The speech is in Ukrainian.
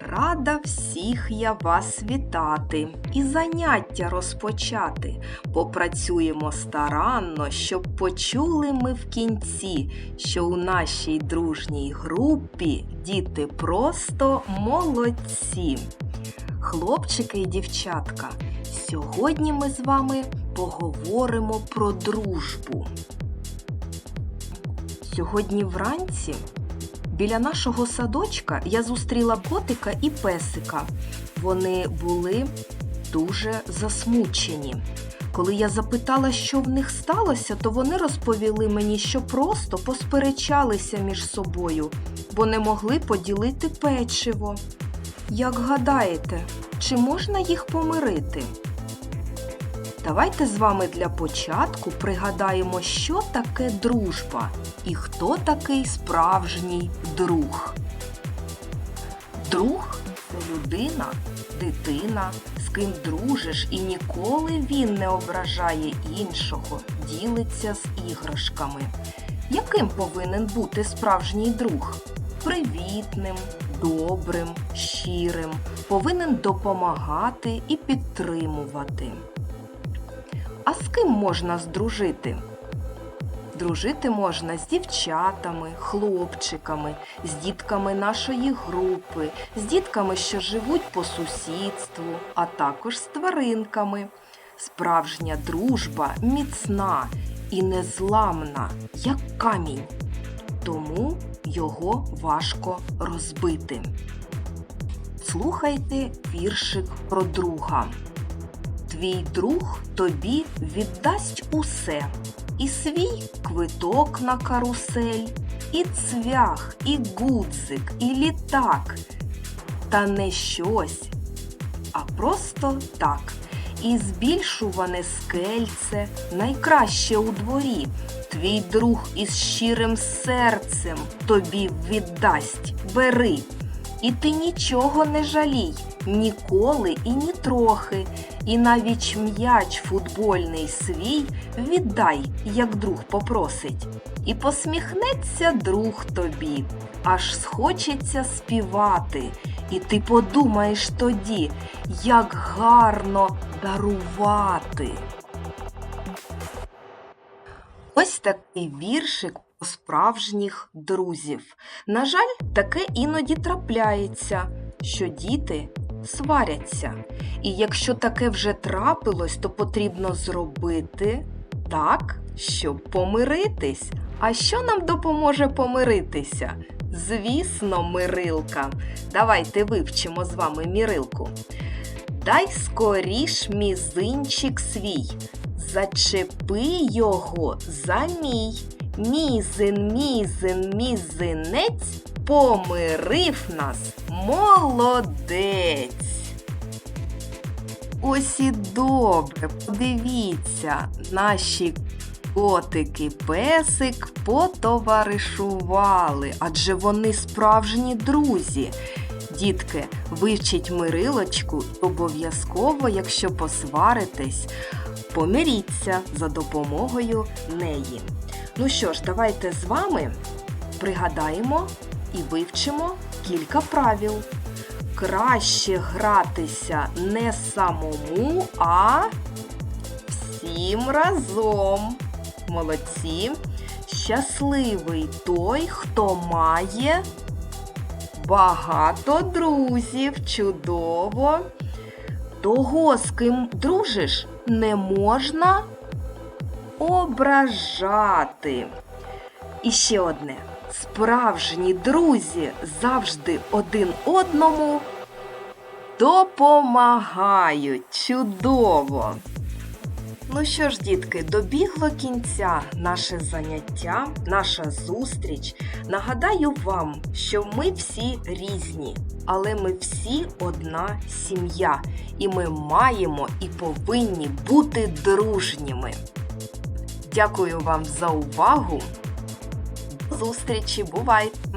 Рада всіх я вас вітати і заняття розпочати. Попрацюємо старанно, щоб почули ми в кінці, що у нашій дружній групі діти просто молодці. Хлопчики і дівчатка, сьогодні ми з вами поговоримо про дружбу. Сьогодні вранці біля нашого садочка я зустріла котика і песика. Вони були дуже засмучені. Коли я запитала, що в них сталося, то вони розповіли мені, що просто посперечалися між собою, бо не могли поділити печиво. Як гадаєте, чи можна їх помирити? Давайте з вами для початку пригадаємо, що таке дружба і хто такий справжній друг. Друг це людина, дитина, з ким дружиш, і ніколи він не ображає іншого, ділиться з іграшками. Яким повинен бути справжній друг? Привітним, добрим, щирим, повинен допомагати і підтримувати. А з ким можна здружити? Дружити можна з дівчатами, хлопчиками, з дітками нашої групи, з дітками, що живуть по сусідству, а також з тваринками. Справжня дружба міцна і незламна, як камінь, тому його важко розбити. Слухайте віршик про друга. Твій друг тобі віддасть усе, і свій квиток на карусель, і цвях, і гудзик, і літак. Та не щось, а просто так. І збільшуване скельце найкраще у дворі. Твій друг із щирим серцем тобі віддасть. Бери. І ти нічого не жалій, ніколи і ні трохи. І навіть м'яч футбольний свій віддай, як друг попросить. І посміхнеться друг тобі, аж схочеться співати. І ти подумаєш тоді, як гарно дарувати. Ось такий віршик про справжніх друзів. На жаль, таке іноді трапляється, що діти сваряться. І якщо таке вже трапилось, то потрібно зробити так, щоб помиритись. А що нам допоможе помиритися? Звісно, мирилка. Давайте вивчимо з вами мірилку. Дай скоріш мізинчик свій, зачепи його за мій. Мізин, мізин, мізинець помирив нас молодець. Ось і добре, подивіться, наші котики песик потоваришували, адже вони справжні друзі. Дітки, вивчіть мирилочку обов'язково, якщо посваритесь, помиріться за допомогою неї. Ну що ж, давайте з вами пригадаємо і вивчимо кілька правил. Краще гратися не самому, а всім разом. Молодці. Щасливий той, хто має багато друзів. Чудово. Того, з ким дружиш, не можна ображати. І ще одне. Справжні друзі завжди один одному допомагають. Чудово! Ну що ж, дітки, добігло кінця наше заняття, наша зустріч. Нагадаю вам, що ми всі різні, але ми всі одна сім'я, і ми маємо і повинні бути дружніми. Дякую вам за увагу! До зустрічі, бувайте!